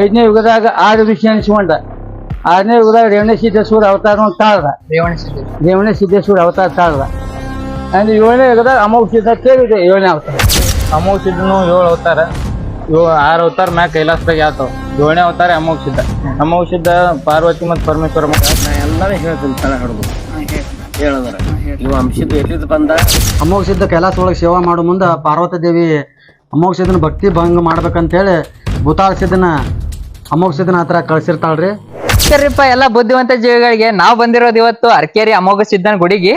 ಐದನೇ ಯುಗದಾಗ ಆರು ಋಷಿ ಅನಿಸಿಕೊಂಡ ಆರನೇ ಯುಗದಾಗ ರೇವಣ ಸಿದ್ದೇಶ್ವರ ಅವತಾರ ತಾಳ್ದ. ರೇವಣ ಸಿದ್ಧ ರೇವಣ ಸಿದ್ದೇಶ್ವರ ಅವತಾರ ತಾಳ್ದ. ಅಂದ್ರೆ ಏಳನೇ ಯುಗದಾಗ ಅಮೋಘ ಸಿದ್ಧ ಕೇಳಿದೆ ಏಳನೇ ಅವತಾರ. ಅಮೋಘ ಸಿದ್ಧನು ಏಳು ಅವತಾರ. ಆರು ಅವತಾರ ಮ್ಯಾಗ ಕೈಲಾಸದಾಗ ಯಾವ್ತಾವ ಏಳನೇ ಅವತಾರ ಅಮೋಘ ಸಿದ್ಧ. ಅಮೋಘ ಸಿದ್ಧ ಪಾರ್ವತಿ ಮತ್ತು ಪರಮೇಶ್ವರ ಮಗ. ನಾ ಎಲ್ಲಾನು ಹೇಳ್ತೀನಿ ತನ ಹಿಡ್ದು ಹೇಳದ್ರ. ಇವ ಅಂಶದ ಎಲ್ಲಿದ್ ಬಂದ? ಅಮೋಘ ಸಿದ್ಧ ಕೈಲಾಸ ಒಳಗೆ ಸೇವಾ ಮಾಡೋ ಮುಂದೆ ಪಾರ್ವತಿ ದೇವಿ ಅಮೋಘ ಸಿದ್ಧನ ಭಕ್ತಿ ಭಂಗ ಮಾಡ್ಬೇಕಂತೇಳಿ ಭೂತಾಳ ಸಿದ್ಧನ ಅಮೋಘ ಸಿದ್ಧನ ಹತ್ರ ಕಳ್ಸಿರ್ತಾಳ್ರಿ? ಸರಿಪ್ಪ, ಎಲ್ಲ ಬುದ್ಧಿವಂತ ಜೀವಿಗಳಿಗೆ ನಾವ್ ಬಂದಿರೋದು ಇವತ್ತು ಅರ್ಕೇರಿ ಅಮೋಘ ಸಿದ್ಧನ ಗುಡಿಗೆ.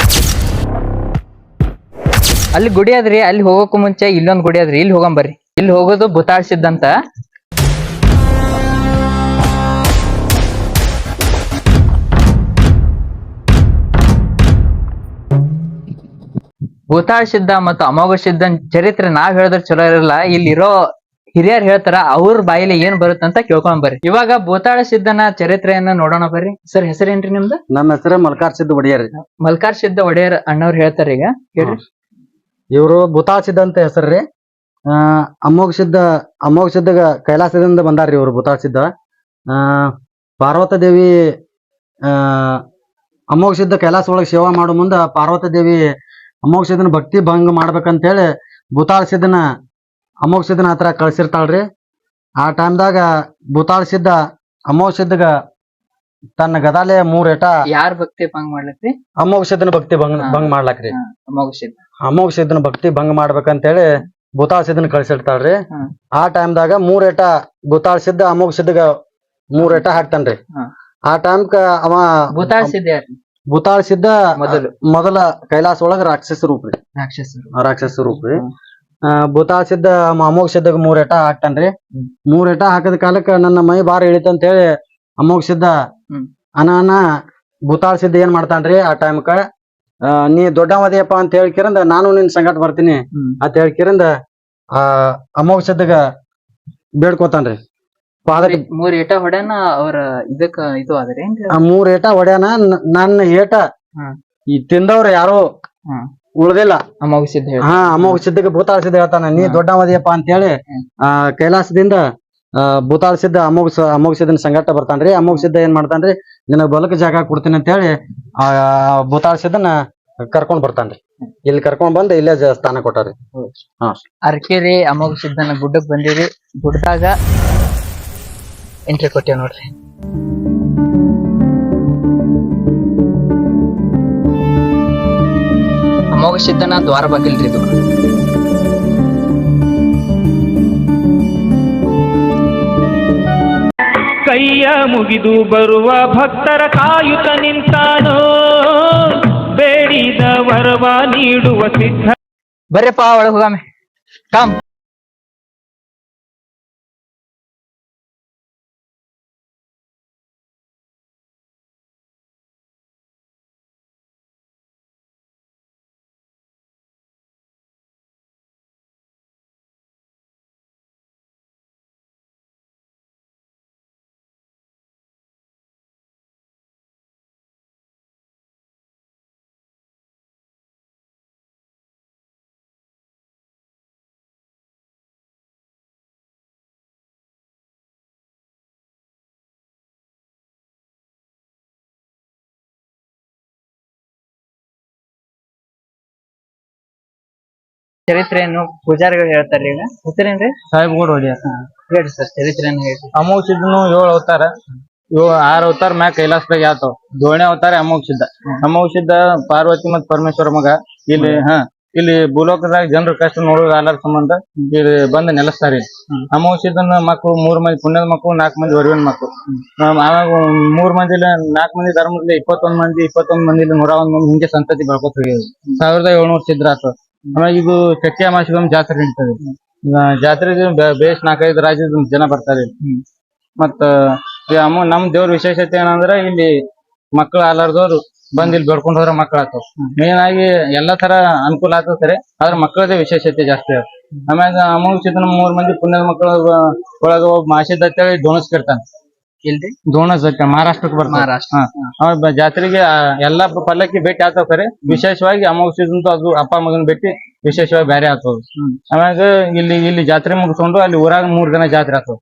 ಅಲ್ಲಿ ಗುಡಿ ಅದ್ರಿ, ಅಲ್ಲಿ ಹೋಗೋಕು ಮುಂಚೆ ಇಲ್ಲೊಂದ್ ಗುಡಿ ಅದ್ರಿ. ಇಲ್ಲಿ ಹೋಗಂಬರ್ರಿ ಇಲ್ಲಿ ಹೋಗೋದು ಭೂತಾಳ್ ಸಿದ್ಧ ಭೂತಾಳ್ ಸಿದ್ಧ ಮತ್ತು ಅಮೋಘ ಸಿದ್ಧನ್ ಚರಿತ್ರೆ ನಾವ್ ಹೇಳಿದ್ರೆ ಚಲೋ ಇರಲ್ಲ. ಇಲ್ಲಿರೋ ಹಿರಿಯರ್ ಹೇಳ್ತಾರ ಅವ್ರ ಬಾಯಿಲಿ ಏನ್ ಬರುತ್ತೆ ಅಂತ ಕೇಳ್ಕೊಂಡ್ ಬರ್ರಿ. ಇವಾಗ ಭೂತಾಳ ಸಿದ್ಧನ ಚರಿತ್ರೆಯನ್ನ ನೋಡೋಣ ಬರ್ರಿ. ಸರ್ ಹೆಸರೇನ್ರಿ ನಿಮ್ದು? ನನ್ನ ಹೆಸರು ಮಲ್ಕಾರ್ ಸಿದ್ಧ ಒಡೆಯರ್. ಮಲ್ಕಾರ್ ಸಿದ್ಧ ಒಡೆಯರ್ ಅಣ್ಣವ್ರು ಹೇಳ್ತಾರ ಈಗ. ಹೇಳ್ರಿ. ಇವರು ಭೂತಾಳ ಸಿದ್ಧ ಅಂತ ಹೆಸರ್ರಿ ಆ ಅಮೋಘ ಸಿದ್ಧ ಅಮೋಘ ಸಿದ್ಧ ಕೈಲಾಸದಿಂದ ಬಂದಾರ್ರಿ ಇವರು ಭೂತಾಳ ಸಿದ್ಧ. ಆ ಪಾರ್ವತ ದೇವಿ ಆ ಅಮೋಘ ಸಿದ್ಧ ಕೈಲಾಸ ಒಳಗೆ ಸೇವಾ ಮಾಡೋ ಮುಂದ ಪಾರ್ವತ ದೇವಿ ಅಮೋಘ ಸಿದ್ಧನ ಭಕ್ತಿ ಭಂಗ ಮಾಡ್ಬೇಕಂತೇಳಿ ಭೂತಾಳ ಸಿದ್ಧನ ಅಮೋಘ ಸಿದ್ಧನ ಹತ್ರ ಕಳ್ಸಿರ್ತಾಳ್ರಿ. ಆ ಟೈಮ್ದಾಗ ಭೂತಾಳ ಸಿದ್ಧ ಅಮೋಘ ಸಿದ್ಧಗ ತನ್ನ ಗದಾಲೆ ಮೂರ್ ಏಟ ಯಾರ್ ಭಕ್ತಿ ಭಂಗ್ ಮಾಡ್ಲಕ್ರಿ ಅಮೋಘ ಸಿದ್ಧನ ಭಕ್ತಿ ಭಂಗ ಭಂಗ್ ಮಾಡ್ಲಾಕ್ರಿ. ಅಮೋಘ ಸಿದ್ಧನ ಭಕ್ತಿ ಭಂಗ ಮಾಡ್ಬೇಕಂತೇಳಿ ಭೂತಾಳ ಸಿದ್ಧನ ಕಳ್ಸಿರ್ತಾಳ್ರಿ. ಆ ಟೈಮ್ದಾಗ ಮೂರ್ ಏಟ ಭೂತಾಳ ಸಿದ್ಧ ಅಮೋಘ ಸಿದ್ಧಗ ಮೂರ್ ಏಟ ಹಾಕ್ತಾನ್ರಿ ಆ ಟೈಮ್ಕ ಅವ ಭೂತಾಳ್ ಸಿದ್ಧ? ಭೂತಾಳ ಸಿದ್ಧ ಮೊದಲು. ಮೊದಲ ಕೈಲಾಸ ಒಳಗ ರಾಕ್ಷಸ ರೂಪ್ರಿ. ರಾಕ್ಷಸ ರಾಕ್ಷಸ ರೂಪ್ರಿ. ಭೂತಾಳ ಸಿದ್ಧ ಅಮೋಘ ಸಿದ್ಧಗ ಮೂರ್ ಎಟ ಹಾಕ್ತಾನ್ರಿ. ಮೂರ್ ಎಟ ಹಾಕದ ಕಾಲಕ್ಕ ನನ್ನ ಮೈ ಬಾರ ಇಳಿತಂತ ಹೇಳಿ ಅಮೋಘ ಸಿದ್ಧ. ಅನಾನ ಭೂತಾಳ ಸಿದ್ಧ ಏನ್ ಮಾಡ್ತಾನ್ರಿ ಆ ಟೈಮ್ಕ ನೀ ದೊಡ್ಡವದಿಯಪ್ಪ ಅಂತ ಹೇಳ್ಕಿರಂದ ನಾನು ನಿನ್ ಸಂಗಟ ಬರ್ತೀನಿ. ಅಂತ ಹೇಳ್ಕಿರಂದ ಆ ಅಮೋಘ ಸಿದ್ಧಗ ಬೇಡ್ಕೋತಾನ್ರಿ ಮೂರ್ ಏಟ ಹೊಡ್ಯಾನ ಅವ್ರ ಇದಕ್ಕ ಇದು ಆದ್ರೆ ಆ ಮೂರ್ ಏಟ ಹೊಡ್ಯಾನ ನನ್ನ ಏಟ. ಈ ತಿಂದವ್ರ ಯಾರೋ. ಉಳ್ದಿಲ್ಲ. ಅಮೋಘ ಸಿದ್ಧ. ಹಾ ಅಮೋಘ ಸಿದ್ಧಕ್ಕೆ ಭೂತಾಳ ಸಿದ್ಧ ಹೇಳ್ತಾನ. ನೀ. ದೊಡ್ಡವದಿಯಪ್ಪ ಅಂತ ಹೇಳಿ ಆ ಕೈಲಾಸದಿಂದ ಭೂತಾಳ ಸಿದ್ಧ ಅಮೋಘ ಅಮೋಘ ಸಿದ್ಧನ ಸಂಗಟ ಬರ್ತಾನ್ರಿ. ಅಮೋಘ ಸಿದ್ಧ ಏನ್ ಮಾಡ್ತಾನ್ರಿ? ನಿನಗ ಬಲಕ ಜಾಗ ಕೊಡ್ತೀನಿ ಅಂತ ಹೇಳಿ ಆ ಭೂತಾಳ ಸಿದ್ಧನ ಕರ್ಕೊಂಡ್ ಬರ್ತಾನ್ರಿ. ಇಲ್ಲಿ ಕರ್ಕೊಂಡ್ ಬಂದ್ ಇಲ್ಲೇ ಜ- ಸ್ಥಾನ ಕೊಟ್ಟಾರಿ. ಹಾ. ಅರ್ಕೇರಿ ಅಮೋಘ ಸಿದ್ಧನ ಗುಡ್ಡಕ್ ಬಂದಿರಿ. ಗುಡ್ಡದಾಗ ಎಂಟ್ರಿ ಕೊಟ್ಟೇವ್ ನೋಡ್ರಿ. ಅಮೋಘ ಸಿದ್ಧನ ದ್ವಾರ ಬಾಗಿಲ್ರಿ ಇದು. ಕೈಯ ಮುಗಿದು ಬರುವ ಭಕ್ತರ ಕಾಯುತ ನಿಂತಾನೋ? ಬೇಡಿದ ವರವ ನೀಡುವ ಸಿದ್ಧ ಬರ್ರಪ್ಪ ಒಳಗೆ ಹೋಗಾಮೆ ಕಾಮ್ ಚರಿತ್ರೆಯನ್ನು ಪೂಜಾರಿಗಳು ಹೇಳ್ತಾರೆ ಈಗ. ಹೆಸರೇನ್ರಿ? ಸಾಹೇಬ್ಗೌಡ ಹೊಡಿಯಾರ ಹೇಳ್ರಿ ಸರ್ ಚರಿತ್ರೆಯನ್ನು ಹೇಳ್ರಿ. ಅಮೋಘ ಸಿದ್ಧನು ಏಳು ಅವತಾರ. ಇವ್ ಆರು ಅವತಾರ ಮ್ಯಾಗ ಕೈಲಾಸದಾಗ ಯಾತವ್ ದೋಣಿ ಅವತಾರ ಅಮೋಘ ಸಿದ್ಧ ಪಾರ್ವತಿ ಮತ್ತು ಪರಮೇಶ್ವರ ಮಗ. ಇಲ್ಲಿ ಹಾ ಇಲ್ಲಿ ಭೂಲೋಕದಾಗ ಜನರು ಕಷ್ಟ ನೋಡೋದು ಆಲಾರ ಸಂಬಂಧ ಇಲ್ಲಿ ಬಂದು ನೆಲೆಸ್ತಾರೆ ಸಿದ್ಧನ ಮಕ್ಕಳು ಮೂರ್ ಮಂದಿ ಪುಣ್ಯದ ಮಕ್ಕಳು ನಾಲ್ಕು ಮಂದಿ ಹೊರವಿನ ಮಕ್ಕಳು ಆವಾಗ ಮೂರ್ ಮಂದಿ ನಾಲ್ಕು ಮಂದಿ ಧರ್ಮದಲ್ಲಿ ಇಪ್ಪತ್ತೊಂದ್ ಮಂದಿ ಇಪ್ಪತ್ತೊಂದ್ ಮಂದಿ ನೂರ ಒಂದ್ ಮಂದಿ ಹಿಂಗೆ ಸಂತತಿ ಬೆಳ್ಕೊತ ಸಾವಿರದ ಏಳ್ನೂರ್ ಸಿದ್ರ ಆತು ಇದು ಚಕ್ಕೆ ಅಮಾಸಿಗೊಮ್ಮೆ ಜಾತ್ರೆ ನಡೀತದೆ ಜಾತ್ರೆ ಬೇಸ್ ನಾಲ್ಕೈದು ರಾಜ್ಯದ ಜನ ಬರ್ತಾರೆ. ಮತ್ತ ನಮ್ ದೇವ್ರ ವಿಶೇಷತೆ ಏನಂದ್ರ ಇಲ್ಲಿ ಮಕ್ಕಳು ಆಲಾರ್ದವ್ರು ಬಂದ್ ಇಲ್ಲಿ ಬೆಳ್ಕೊಂಡ್ ಹೋದ್ರ ಮಕ್ಳು ಮೇನ್ ಆಗಿ ಎಲ್ಲಾ ತರ ಅನುಕೂಲ ಆಗ್ತದ ಆದ್ರ ಮಕ್ಕಳದೇ ವಿಶೇಷತೆ ಜಾಸ್ತಿ ಆಮೇಲೆ ಆಮ್ಯಾಗ ಸಿದ್ಧನ ಮೂರ್ ಮಂದಿ ಪುಣ್ಯದ ಮಕ್ಕಳ ಒಳಗ ಒಬ್ಬ ಮಾಸಿದ್ ಅಂತೇಳಿ ದೋಣಸ್ ಕೆಡ್ತಾನ ಇಲ್ರಿ ದೋಣಸ್ ಮಹಾರಾಷ್ಟ್ರಕ್ಕೆ ಬರ್ತಾರೆ. ಮಹಾರಾಷ್ಟ್ರ. ಜಾತ್ರೆಗೆ ಆ, ಎಲ್ಲಾ ಪಲ್ಲಕ್ಕಿ ಭೇಟಿ ಆಗ್ತಾವ ಖರೆ. ವಿಶೇಷವಾಗಿ ಅಮಾವಾಸ್ಯ ಅದು ಅಪ್ಪ ಮಗನ್ ಭೇಟಿ ವಿಶೇಷವಾಗಿ ಬೇರೆ ಆಗ್ತದ ಆಮ್ಯಾಗ ಇಲ್ಲಿ ಇಲ್ಲಿ ಜಾತ್ರೆ ಮುಗಿಸ್ಕೊಂಡು ಅಲ್ಲಿ ಊರಾಗ ಮೂರ್ ದಿನ ಜಾತ್ರೆ ಆಗ್ತದ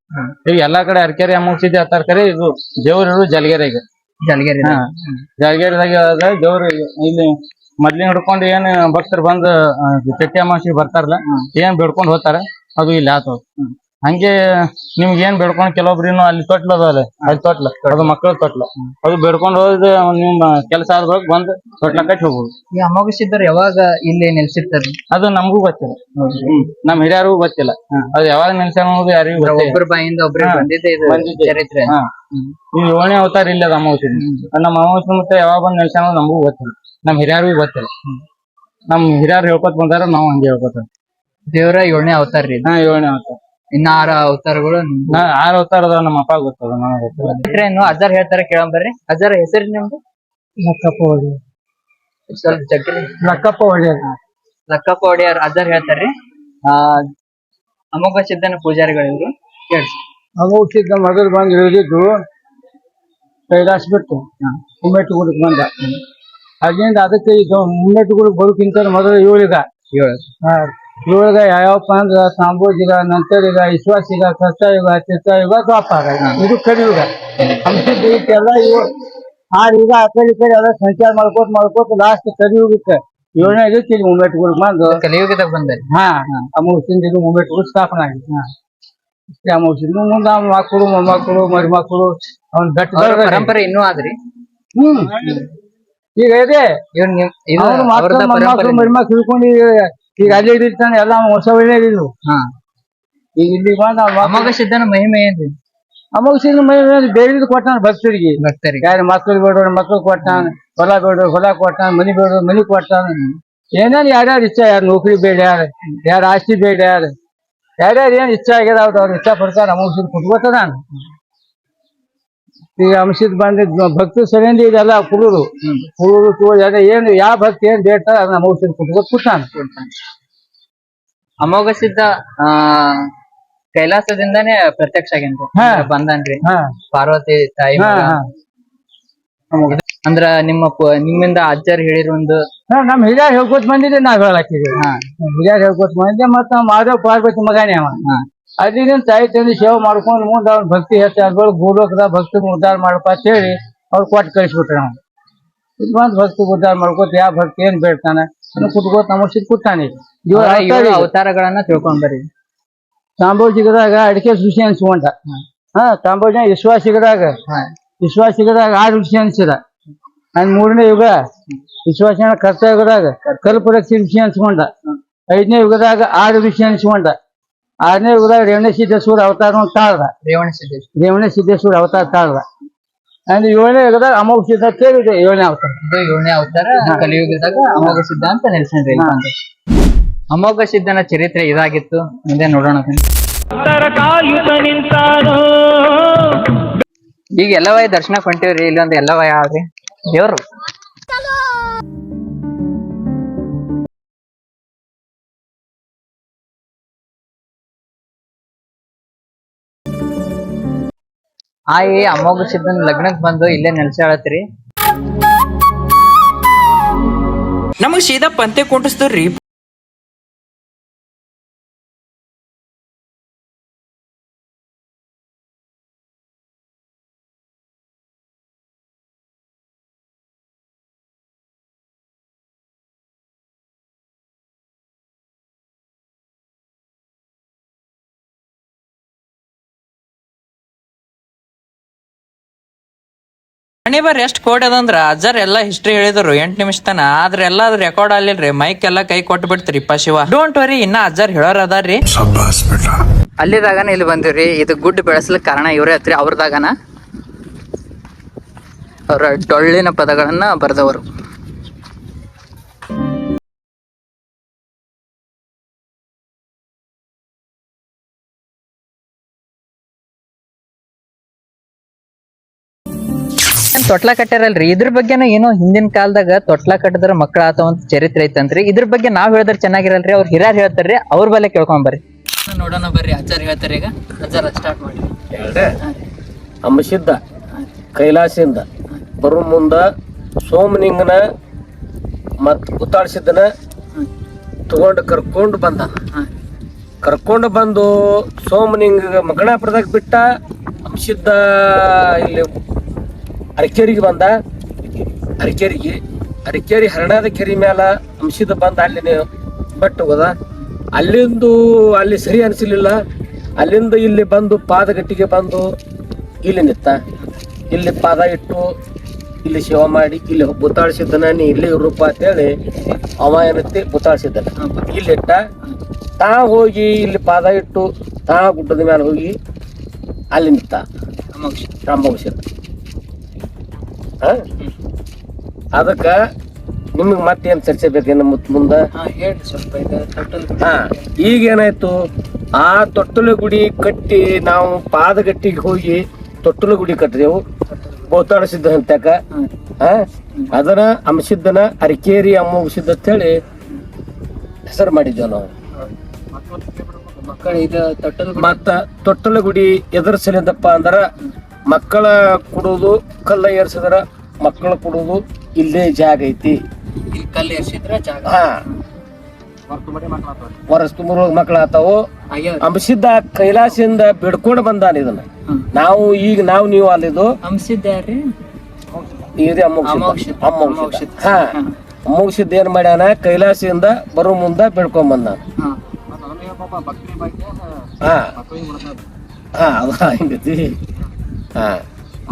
ಈಗ ಎಲ್ಲಾ ಕಡೆ ಅರ್ಕೆರೆ ಅಮೋಕ್ಷಿದ್ದೆ ಹತ್ತಾರ ಕರೆ ಇದು ದೇವ್ರ ಜಲಗೇರಿ ಹಾ. ಜಾಗೀರದಾಗ ಅದ ದೇವ್ರು ಇಲ್ಲಿ ಮೊದ್ಲಿನ ಹಿಡ್ಕೊಂಡು ಏನ್ ಭಕ್ತರು ಬಂದು ಚಟ್ಟಿ ಅಮಾವಾಸ್ಯೆ ಬರ್ತಾರಲ್ಲ ಏನ್ ಬೇಡ್ಕೊಂಡ್ ಹೋಗ್ತಾರ ಅದು ಇಲ್ಲಿ ಆತದ ಹಂಗೆ ನಿಮ್ಗೆ ಏನ್ ಬೇಡ್ಕೊಂಡ್ ಕೆಲವೊಬ್ರು ಅಲ್ಲಿ ತೊಟ್ಲ ಅದಾವಲ್ಲ ಅಲ್ಲಿ ತೊಟ್ಲ ಅದು ಮಕ್ಕಳ ತೊಟ್ಲ. ಅದು ಬೇಡ್ಕೊಂಡ್ ಹೋದ್ ನಿಮ್ ಕೆಲಸ ಆದ ಬಳಿಕ ಬಂದ್ ತೊಟ್ಲ ಕಟ್ಟಿ ಹೋಗ್ಬೋದು. ಈ ಯಾವಾಗ ಇಲ್ಲಿ ನೆಲೆಸಿರ್ತಾರೆ? ಅದು ನಮಗೂ ಗೊತ್ತಿಲ್ಲ. ನಮ್ ಹಿರಿಯರಿಗೂ ಗೊತ್ತಿಲ್ಲ. ಅದು ಯಾವಾಗ ನಿಲ್ಸ್ಯಾರ ಅನ್ನೋದು ಯಾರಿಗೂ ಗೊತ್ತಿಲ್ಲ. ಒಬ್ಬರ ಬಾಯಿಂದ ಒಬ್ರಿಗೆ ಹಾ. ಬಂದಿದ್ದೆ ಇದು ಚರಿತ್ರೆ. ಹಾ. ಏಳನೇ ಅವತಾರ ಇಲ್ಲ ಅದು ಅಮಾವಾಸ್ಯ ನಮ್ಮ ಅಮಾವಾಸ್ಯ ಮತ್ತೆ ಯಾವಾಗ ಬಂದ್ ನಿಲ್ಸ್ಯಾನ ಅನ್ನೋದು ನಮಗೂ ಗೊತ್ತಿಲ್ಲ. ನಮ್ ಹಿರಿಯರಿಗೂ ಗೊತ್ತಿಲ್ಲ. ನಮ್ ಹಿರಿಯರು ಹೇಳ್ಕೊತ ಬಂದಾರ ನಾವು ಹಂಗೆ ಹೇಳ್ಕೊತ ದೇವರ ಏಳನೇ ಅವತಾರ ರೀ. ಹಾ ಏಳನೇ ಅವತಾರ. ಇನ್ನ ಆರ ಅವತಾರಗಳು ಆರ ಅವತಾರ ಅದಾವ ನಮ್ಮ ಅಪ್ಪ ಗೊತ್ತದ ನನಗೆ ಏನು ಅಜ್ಜಾರ್ ಹೇಳ್ತಾರೆ ಕೇಳಂಬರ್ರಿ ಅಜ್ಜಾರ ಹೆಸರು ನಿಮ್ದು? ಲಕ್ಕಪ್ಪ ಸ್ವಲ್ಪ ಜಗ್ರಿ. ಲಕ್ಕಪ್ಪ ಒಡೆಯರ್. ಲಕ್ಕಪ್ಪ ಒಡೆಯರ್ ಅಜ್ಜಾರ್ ಹೇಳ್ತಾರ್ರಿ. ಆ ಅಮೋಘ ಸಿದ್ಧನ ಪೂಜಾರಿಗಳು ಇವ್ರು. ಅಮೋಘ ಸಿದ್ಧ ಮೊದಲು ಬಂದು ಇಳಿದಿದ್ದು ಕೈಲಾಸ ಬಿಟ್ಟು ಗುಡಿಗೆ ಬಂದ. ಅಲ್ಲಿಂದ ಅದಕ್ಕೆ ಈಗ ಗುಡಿಗೆ ಬರೋಕ್ಕಿಂತ ಮೊದಲು ಏಳಿಗ ಏಳು. ಏಳಿಗ ಯಾವಪ್ಪ ಅಂದ್ರ ಸಾಂಬೋಜಿಗ ನಂತರಿಗ ವಿಶ್ವಾಸಿಗ ಕಷ್ಟಯುಗ ಚಿತ್ರಯುಗ ದ್ವಾಪಾರ ಇದು ಕಲಿಯುಗ. ಹಂಸಿದ್ದ ಎಲ್ಲ ಇವು. ಆರು ಯುಗ ಆ ಕಡೆ ಈ ಕಡೆ ಎಲ್ಲ ಸಂಚಾರ ಮಾಡ್ಕೋತ ಮಾಡ್ಕೋತ ಲಾಸ್ಟ್ ಕಲಿಯುಗಕ್ಕೆ ಏಳನೇ ಇದಕ್ಕೆ ಇಲ್ಲಿ ಉಮ್ಮೆಟ್ಟುಗುಡಕ್ಕೆ ಬಂದು ಕಲಿಯುಗದಾಗ ಬಂದೆ ಹಾ ಅಮೌಸಿಂದ ಇದು ಉಮ್ಮೆಟ್ಟುಗುಡು ಸ್ಥಾಪನೆ ಆಗಿದೆ ಇಷ್ಟೇ ಅಮೌಸಿಂದ ಮುಂದೆ ಅವ್ನ ಮಕ್ಕಳು ಮೊಮ್ಮಕ್ಕಳು ಮರಿಮಕ್ಕಳು ಅವ್ನ ಬೆಟ್ಟ ಪರಂಪರೆ ಇನ್ನೂ ಆದ್ರಿ? ಹ್ಮ್. ಈಗ ಇದೆ. ಮರಿ ಮಕ್ಕಳು ಹಿಡ್ಕೊಂಡು ಈಗ- ಅಲ್ಲಿ ಹಿಡಿತಾನೆ ಎಲ್ಲ ಹೊಸ ಒಳ್ಳೆಯದು ಹಾ. ಈಗ ಇಲ್ಲಿ ಬಂದ ಅಮೋಘ ಸಿದ್ಧನ ಮಹಿಮೆ ಏನ್ರಿ ಅಮೌಸಿನ ಮಹಿಮೆ ಬೇರೆ ಕೊಟ್ಟಾನ ಭಕ್ತರಿಗೆ. ಭಕ್ತರಿಗೆ. ಯಾರು ಮಕ್ಕಳು ಬೇಡೋರು ಮಕ್ಕಳು ಕೊಟ್ಟಾನ ಹೊಲ ಬೇಡೋರು ಹೊಲ ಕೊಟ್ಟಾನ ಮನಿ ಬೇಡೋರು ಮನಿ ಕೊಟ್ಟಾನ. ಏನೇನು ಯಾರ್ಯಾರು ಇಚ್ಛೆ ಯಾರು ನೌಕರಿ ಬೇಡ ಯಾರು ಯಾರು ಆಸ್ತಿ ಬೇಡ ಯಾರು ಯಾರ್ಯಾರು ಏನ್ ಇಚ್ಛೆ ಆಗ್ಯದ ಅವ್ರು ಅವ್ರ ಇಚ್ಛಾ ಪ್ರಕಾರ ಅಮೌಸಿದ ಕುಟ್ಕೋತ ನಾನು ಈಗ ಅಂಶದ ಬಂದಿದ್ ಭಕ್ತ ಸರಿಯಿಂದ ಇದೆಲ್ಲ ಕುರುಡು ಕುರುಡು ತೋಳಿ ಅದೇ ಏನು ಯಾವ ಭಕ್ತಿ ಏನ್ ಡೇಟ್ ಅದನ್ನ ಔಷಧ ಕೊಟ್ಟು ಕುಟ್ಟಾನ ಅಮೋಘ ಸಿದ್ಧ ಆ ಕೈಲಾಸದಿಂದಾನೇ ಪ್ರತ್ಯಕ್ಷ ಆಗೇನ್ರಿ ಹಾ. ಬಂದನ್ರಿ. ಹಾ. ಪಾರ್ವತಿ ತಾಯಿ ಅಂದ್ರ ನಿಮ್ಮ ನಿಮ್ಮಿಂದ ಅಜ್ಜರ್ ಹೇಳಿರೋ ಒಂದು ನಮ್ ಹಿರಿಯರ್ ಹೇಳ್ಕೊತ್ ಬಂದಿದ್ದೆ ನಾವ್ ಹೇಳಕ್ಕಿದ್ದೀವಿ ಹಿರಿಯರ್ ಹೇಳ್ಕೊತ ಬಂದಿದ್ದೆ ಮತ್ತ ಮಾಧವ್ ಪಾರ್ವತಿ ಮಗನೇ ಅವ. ಹಾ ಅಲ್ಲಿಂದ ತಾಯಿ ತಂದೆ ಸೇವೆ ಮಾಡ್ಕೊಂಡು ಮುಂದೆ ಅವ್ನ ಭಕ್ತಿ ಹೆಚ್ಚು ಅದ್ರೊಳಗೆ ಭಕ್ತ ಭಕ್ತಿ ಉದ್ಧಾರ ಮಾಡ್ಕೊ ಅಂತ ಹೇಳಿ ಅವ್ರು ಕೊಟ್ಟು ಕಳಿಸ್ಬಿಟ್ರೆ ನಾವು ಇದು ಬಂದು ಭಕ್ತಿ ಉದ್ಧಾರ ಮಾಡ್ಕೋತ ಯಾವ ಭಕ್ತಿ ಏನ್ ಬೇಡ್ತಾನೆ ಕುಟ್ಕೋತ ನಮಸ್ತಿ ಏಳು ಈಗ. ಅವತಾರಗಳನ್ನ ತಿಳ್ಕೊಂಡ್ ಬರ್ರಿ. ಸಾಂಬೋಜಿಗದಾಗ ಅಡಿಕೆ ಸುಶಿ ಅನ್ಸ್ಕೊಂಡ. ಹಾ ಸಾಂಬೋಜ ವಿಶ್ವಾಸಿಗದಾಗ ವಿಶ್ವಾಸಿಗದಾಗ ಆರು ಋಷಿ ಅನ್ಸಿದ. ಆ ಮೂರನೇ ಯುಗ. ವಿಶ್ವಾಸಿನ ಕರ್ತ ಯುಗದಾಗ ಕಲ್ಪರಕ್ಷಿ ಋಷಿ ಅನ್ಸ್ಕೊಂಡ. ಐದನೇ ಯುಗದಾಗ ಆರು ಋಷಿ ಅನ್ಸ್ಕೊಂಡ. ಆರನೇ ಯುಗದಾಗ ರೇವಣ ಸಿದ್ದೇಶ್ವರ ಅವತಾರ ತಾಳ್ದ. ರೇವಣ ಸಿದ್ದೇಶ್ವರ. ರೇವಣ ಸಿದ್ದೇಶ್ವರ ಅವತಾರ ತಾಳ್ದ. ಅಂದ್ರೆ ಏಳನೇ ಯುಗದಾಗ ಅಮೋಘ ಸಿದ್ಧ ಕೇಳಿದೆ ಏಳನೇ ಅವತಾರ. ಇದು ಏಳನೇ ಅವತಾರ ಕಲಿಯುಗದಾಗ ಅಮೋಘ ಸಿದ್ಧ ಅಂತ ನೆಲೆಸಿದ್ರಿ. ಅಮೋಘ ಸಿದ್ಧನ ಚರಿತ್ರೆ ಇದಾಗಿತ್ತು ಮುಂದೆ ನೋಡೋಣ ಈಗ ಎಲ್ಲವಾಯಿ ದರ್ಶನ ಕೊಂಟೇವ್ರಿ ಇಲ್ಲೊಂದು ಎಲ್ಲವಾಯ ಆದ್ರಿ. ದೇವ್ರು. ಆಯಿ ಅಮ್ಮಗ ಸಿದ್ಧನ ಲಗ್ನಕ್ ಬಂದು ಇಲ್ಲೇ ನೆಲ್ಸಾಳತ್ರಿ ನಮಗ್ ಸೀದಾ ಪಂತೆ ಕುಂಟಿಸ್ತಾರ್ರಿ ಮನೆ ಬರ್ರಿ ಎಷ್ಟ್ ಕೋಡ್ ಅದಂದ್ರ ಅಜ್ಜರ್ ಎಲ್ಲ ಹಿಸ್ಟ್ರಿ ಹೇಳಿದ್ರು, ಎಂಟ್ ನಿಮಿಷ ತನ. ಆದ್ರೆ ಎಲ್ಲ ಅದ್ ರೆಕಾರ್ಡ್ ಆಗ್ಲಿಲ್ರಿ ಮೈಕ್ ಎಲ್ಲ ಕೈ ಕೊಟ್ಟು ಬಿಡ್ತೀರಿ ಶಿವ. ಡೋಂಟ್ ವರಿ ಇನ್ನ ಅಜ್ಜರ್ ಹೇಳೋರ್ ಅದಾರ್ರಿ. ಅಲ್ಲಿದಾಗನ ಇಲ್ಲಿ ಬಂದಿವ್ರಿ, ಇದು ಗುಡ್ ಬೆಳೆಸ್ಲಿಕ್ ಕಾರಣ ಇವ್ರೇ ಹತ್ರಿ ಅವ್ರದಾಗನ. ಅವರ ಡೊಳ್ಳಿನ ಪದಗಳನ್ನ ಬರೆದವರು. ತೊಟ್ಲ ಕಟ್ಟಾರಲ್ರಿ ಇದ್ರ ಬಗ್ಗೆನ ಏನೋ ಹಿಂದಿನ ಕಾಲದಾಗ ತೊಟ್ಲ ಕಟ್ಟಿದ್ರ ಮಕ್ಳ ಆತವಂತ ಚರಿತ್ರೆ ಐತಂತ್ರಿ. ಇದ್ರ ಬಗ್ಗೆ ನಾವ್ ಹೇಳಿದ್ರೆ ಚೆನ್ನಾಗಿರಲ್ರಿ ಅವ್ರ ಹಿರಿಯರ್ ಹೇಳ್ತಾರ್ರಿ ಅವ್ರ ಬಲ್ಲೆ ಕೇಳ್ಕೊಂಡ್ ಬರ್ರಿ. ನೋಡೋಣ ಬರ್ರಿ ಅಜ್ಜಾರ್ ಹೇಳ್ತಾರೆ ಈಗ. ಅಜ್ಜಾರ ಸ್ಟಾರ್ಟ್ ಮಾಡಿ ಅಂಶಿದ್ದ ಕೈಲಾಸಿಂದ ಬರೋ ಮುಂದ ಸೋಮನಿಂಗನ ಮತ್ ಕುತ್ತಾಳ್ಸಿದ್ದನ ತಗೊಂಡು ಕರ್ಕೊಂಡು ಬಂದ. ಕರ್ಕೊಂಡು ಬಂದು ಸೋಮನಿಂಗ ಮಗಣಾಪುರದಾಗ ಬಿಟ್ಟ ಅಂಶಿದ್ದ ಇಲ್ಲಿ ಅರಕೇರಿಗೆ ಬಂದ. ಅರಕೇರಿಗೆ ಅರಕೇರಿ ಹರಣದ ಕೆರಿ ಮ್ಯಾಲ ಅಂಶದ ಬಂದ ಅಲ್ಲಿ ಬಟ್ ಹೋದ. ಅಲ್ಲಿಂದು ಅಲ್ಲಿ ಸರಿ ಅನಿಸಲಿಲ್ಲ. ಅಲ್ಲಿಂದ ಇಲ್ಲಿ ಬಂದು ಪಾದಗಟ್ಟಿಗೆ ಬಂದು ಇಲ್ಲಿ ನಿತ್ತ. ಇಲ್ಲಿ ಪಾದ ಇಟ್ಟು ಇಲ್ಲಿ ಶಿವ ಮಾಡಿ, ಇಲ್ಲಿ ಬುತ್ತಾಳಿಸಿದ್ದನ ನೀ ಇಲ್ಲಿ ರೂಪ ಅಂತೇಳಿ ಅವ ಏನತ್ತಿ ಇಲ್ಲಿ ಇಟ್ಟ. ತಾ ಹೋಗಿ ಇಲ್ಲಿ ಪಾದ ಇಟ್ಟು, ತಾ ಗುಡ್ಡದ ಮೇಲೆ ಹೋಗಿ ಅಲ್ಲಿ ನಿಂತ ರಾಮವಂಶ ಅದಕ್ಕ ನಿಮಗೆ ಮತ್ತೇನು ಚರ್ಚೆ ಬೇಕೇನು ಮುತ್ ಮುಂದ? ಹೇಳಿ ಸ್ವಲ್ಪ ಇದು total ಹಾ ಈಗ ಏನಾಯ್ತು ಆ ತೊಟ್ಟಲು ಗುಡಿ ಕಟ್ಟಿ ನಾವು ಪಾದಗಟ್ಟಿಗೆ ಹೋಗಿ ತೊಟ್ಟಲು ಗುಡಿ ಕಟ್ಟಿದೆವು ಗೋತಾಡಿಸಿದ್ದ ಸಿದ್ಧ ಅಂತಕ ಹಾ? ಅದನ್ನ ಅಂಶಿದ್ದನ ಅರಿಕೇರಿ ಅಂತ ಅಂತೇಳಿ ಹೆಸರು ಮಾಡಿದ್ದೆವು ನಾವು. ಮಕ್ಕಳ ಇದು ತೊಟ್ಟಲು ಮತ್ತ ತೊಟ್ಟಲ ಗುಡಿ ಎದುರಿಸಲಿದ್ದಪ್ಪ ಅಂದ್ರ ಮಕ್ಕಳ ಕೊಡುವುದು ಕಲ್ಲ ಏರ್ಸಿದ್ರ ಮಕ್ಕಳ ಕೊಡುವುದು ಇಲ್ಲೇ ಜಾಗ ಐತಿ. ಇಲ್ಲಿ ಕಲ್ಲು ಎರ್ಸಿದ್ರ ಜಾಗ. ಹಾ. ವರ್ಷ ತುಂಬ ಮಕ್ಕಳು ಆತಾವು. ಅಂಬಿಸಿದ್ದ ಕೈಲಾಸಿಂದ ಬಿಡ್ಕೊಂಡು ಬಂದಾನ ಇದನ್ನ. ನಾವು ಈಗ ನಾವು ನೀವು ಅಲ್ಲಿದು. ಇದೆ ಅಮೋಕ್ಷ. ಹಾ. ಅಮ್ಮೋಕ್ಷದ ಏನ್ ಮಾಡ್ಯಾನ? ಕೈಲಾಸದಿಂದ ಬರೋ ಮುಂದ ಬಿಡ್ಕೊಂಡ್ ಬಂದ ಹಾ. ಹಾ ಅದ ಹಿಂಗತಿ.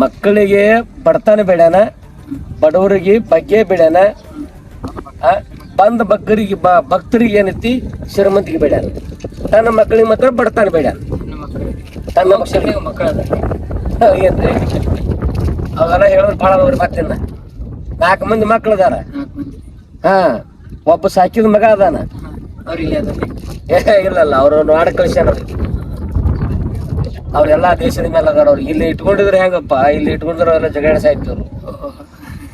ಮಕ್ಕಳಿಗೆ ಬಡತನ ಬೆಳೆನ ಬಡವರಿಗೆ ಬಗ್ಗೆ ಬೆಳೆನ ಬಂದ ಬಗ್ಗರಿಗೆ ಬ ಭಕ್ತರಿಗೆ ಏನೈತಿ ಶ್ರೀಮಂತಿಗೆ ಬೇಡ್ಯಾನ ತನ್ನ ಮಕ್ಕಳಿಗೆ ಮಾತ್ರ ಬಡತನ ಬೇಡ ತನ್ನ ಮಕ್ಕಳಿಗೆ ಮಕ್ಕಳ ಏನ್ರಿ ಅವೆಲ್ಲ ಹೇಳೋದು ಭಾಳ ಮತ್ತೆ ಮತ್ತಿನ್ನ. ನಾಲ್ಕು ಮಂದಿ ಮಕ್ಕಳು ಅದಾರ. ಹಾ ಒಬ್ಬ ಸಾಕಿದ ಮಗ ಅದಾನ. ಅವ್ರಿಗೆ ಅವ್ರು ಇಲ್ಲಲ್ಲ ಅವ್ರು ನಾಡ ಕಳಿಸ್ಯಾನ ಅವ್ರೆಲ್ಲಾ ದೇಶದ ಮೇಲೆ ಅದಾರ ಅವ್ರು ಇಲ್ಲಿ ಇಟ್ಕೊಂಡಿದ್ರೆ ಹೆಂಗಪ್ಪ? ಇಲ್ಲಿ ಇಟ್ಕೊಂಡ್ರೆ ಅವರೆಲ್ಲ ಜಗಳ ಸಾಯ್ತಿವ್ರು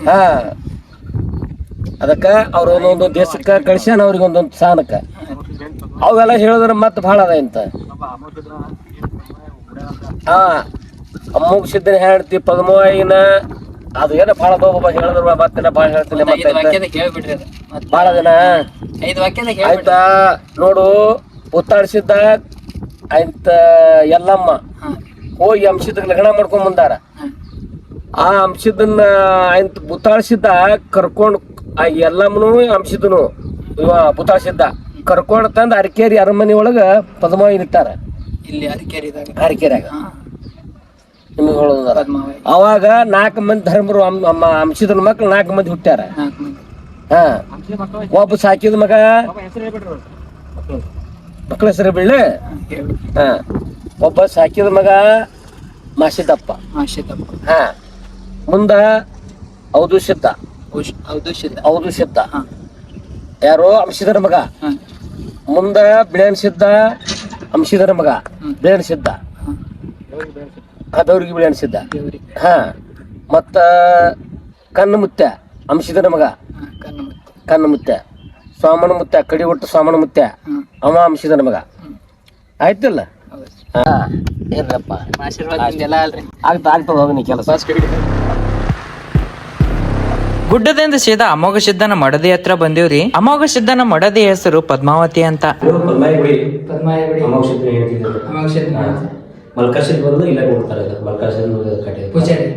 ಹಾ. ಅದಕ್ಕ ಅವ್ರ ಒಂದೊಂದು ದೇಶಕ್ಕ ಕಳ್ಸ್ಯಾನ ಅವ್ರಿಗೆ ಒಂದೊಂದು ಸ್ಥಾನಕ್ಕ. ಅವೆಲ್ಲ ಹೇಳಿದ್ರೆ ಮತ್ತೆ ಭಾಳ ಅದ ಇಂತ. ಹಾ. ಅಮ್ಮಗ್ ಸಿದ್ಧನ ಹೇಳ್ತಿ ಪದ್ಮವಾಯಿನ. ಅದು ಏನ ಭಾಳ ಬಾಬಾ ಹೇಳಿದ್ರ ಮತ್ತೆ ಭಾಳ ಹೇಳ್ತೀನಿ ಮತ್ತೆ ಭಾಳ ದಿನ. ಆಯ್ತಾ? ನೋಡು ಉತ್ತಾಡ್ಸಿದ್ದ ಆಯ್ತ? ಎಲ್ಲಮ್ಮ. ಹೋಗಿ ಅಂಶದ ಲಗ್ನ ಮಾಡ್ಕೊಂಡ್ ಬಂದಾರ. ಆ ಅಂಶದನ್ನ ಆಯ್ತ ಬುತಾಳ್ಸಿದ್ದ ಕರ್ಕೊಂಡು ಆ ಎಲ್ಲಮ್ಮನು ಅಂಶದನು ಇವ ಬುತಾಳ್ಸಿದ್ದ ಕರ್ಕೊಂಡ್ ತಂದ ಅರಕೇರಿ ಅರಮನೆ ಒಳಗ ಪದ್ಮಾವಿ ಇಟ್ಟಾರ. ಇಲ್ಲಿ ಅರಕೇರಿದಾಗ. ಅರಕೇರಿಯಾಗ. ನಿಮ್ಗೆ ಹೇಳೋದಾರ ಅವಾಗ ನಾಲ್ಕು ಮಂದಿ ಧರ್ಮರು ಅಂಶದನ ಮಕ್ಳು ನಾಲ್ಕು ಮಂದಿ ಹುಟ್ಟ್ಯಾರ. ಹಾಂ. ಒಬ್ಬ ಸಾಕಿದ ಮಗ ಮಕ್ಕಳ ಹೆಸರು ಬೀಳ್ಳೆ ಹಾ. ಒಬ್ಬ ಸಾಕಿದ ಮಗ ಮಾಸಿದಪ್ಪ ಮಾಶಿದಪ್ಪ ಹಾ. ಮುಂದ ಹೌದು ಸಿದ್ಧ. ಹೌದು ಸಿದ್ಧ. ಹೌದು ಸಿದ್ಧ. ಯಾರೋ ಅಂಶಿದರ ಮಗ. ಮುಂದ ಬಿಳೇನ್ ಸಿದ್ಧ ಅಂಶಿದರ ಮಗ. ಬಿಳೇನ್ ಸಿದ್ಧ. ಹಾ. ಅದವ್ರಿಗೆ ಬಿಳೇನ್ ಸಿದ್ಧ. ಹಾ. ಮತ್ತ ಕಣ್ಣು ಮುತ್ಯ ಅಂಶಿದರ ಮಗ. ಕಣ್ಣು ಮುತ್ಯ ಸ್ವಾಮನ ಮುತ್ಯ ಕಡಿ ಒಟ್ಟು ಸ್ವಾಮನ ಮುತ್ಯ ಅವ ಅಂಶಿದನ ಮಗ. ಆಯ್ತಲ್ಲ? ಇರ್ರಪ್ಪ. ಆಶೀರ್ವಾದ ಎಲ್ಲ ಅಲ್ರಿ. ಆಗ್ತಾ ಆಗ್ತದ ಹೋಗಿ ನೀ ಕೆಲಸ. ಗುಡ್ಡದಿಂದ ಸೀದಾ ಅಮೋಘ ಸಿದ್ಧನ ಮಡದಿ ಹತ್ರ ಬಂದಿವ್ರಿ. ಅಮೋಘ ಸಿದ್ಧನ ಮಡದಿ ಹೆಸರು ಪದ್ಮಾವತಿ ಅಂತ. ಮಲ್ಕಾಶಿದ್ ಬಂದು ಇಲ್ಲೇ ಕೊಡ್ತಾರೆ ಇದು ಮಲ್ಕಾಶಿದ್ ಕಟ್ಟೆ ಪೂಜಾರಿ.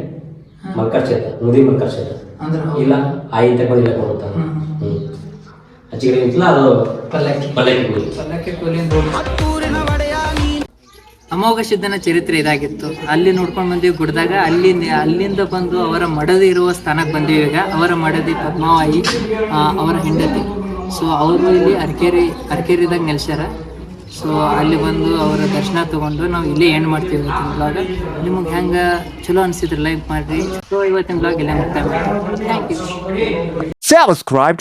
ಮಲ್ಕಾಶೇತ ಮುದಿ ಮಲ್ಕಾಶೇತ ಇಲ್ಲ ಆಯಿ ತಗೊಂಡು ಇಲ್ಲೇ ಕೊಡ್ತಾರೆ ಹ್ಮ್. ಹಚ್ಚಿಗೆ ಅದು ಪಲ್ಲಕ್ಕಿ. ಪಲ್ಲಕ್ಕಿ ಕೂಲಿ. ಪಲ್ಲಕ್ಕಿ ಕೂಲಿಂದ ಅಮೋಘ ಸಿದ್ಧನ ಚರಿತ್ರೆ ಇದಾಗಿತ್ತು. ಅಲ್ಲಿ ನೋಡ್ಕೊಂಡು ಬಂದೀವಿ ಗುಡ್ದಾಗ. ಅಲ್ಲಿ ಅಲ್ಲಿಂದ ಬಂದು ಅವರ ಮಡದಿ ಇರುವ ಸ್ಥಾನಕ್ಕೆ ಬಂದೀವಿ ಈಗ. ಅವರ ಮಡದಿ ಪದ್ಮಾವಾಯಿ ಅವರ ಹೆಂಡತಿ. ಸೊ ಅವರು ಇಲ್ಲಿ ಅರ್ಕೇರಿ, ಅರ್ಕೇರಿದಾಗ ನೆಲೆಸ್ಯಾರ. ಸೊ ಅಲ್ಲಿ ಬಂದು ಅವರ ದರ್ಶನ ತಗೊಂಡು ನಾವು ಇಲ್ಲೇ ಏನು ಮಾಡ್ತೀವಿ ಇವತ್ತಿನ ಬ್ಲಾಗ್ ನಿಮಗೆ ಹೆಂಗೆ ಚಲೋ ಅನಿಸಿದ್ರೆ ಲೈಕ್ ಮಾಡಿರಿ. ಸೊ ಇವತ್ತಿನ ಬ್ಲಾಗ್ ಇಲ್ಲೇ ಮಾಡ್ತಾ ಥ್ಯಾಂಕ್ ಯು Subscribe.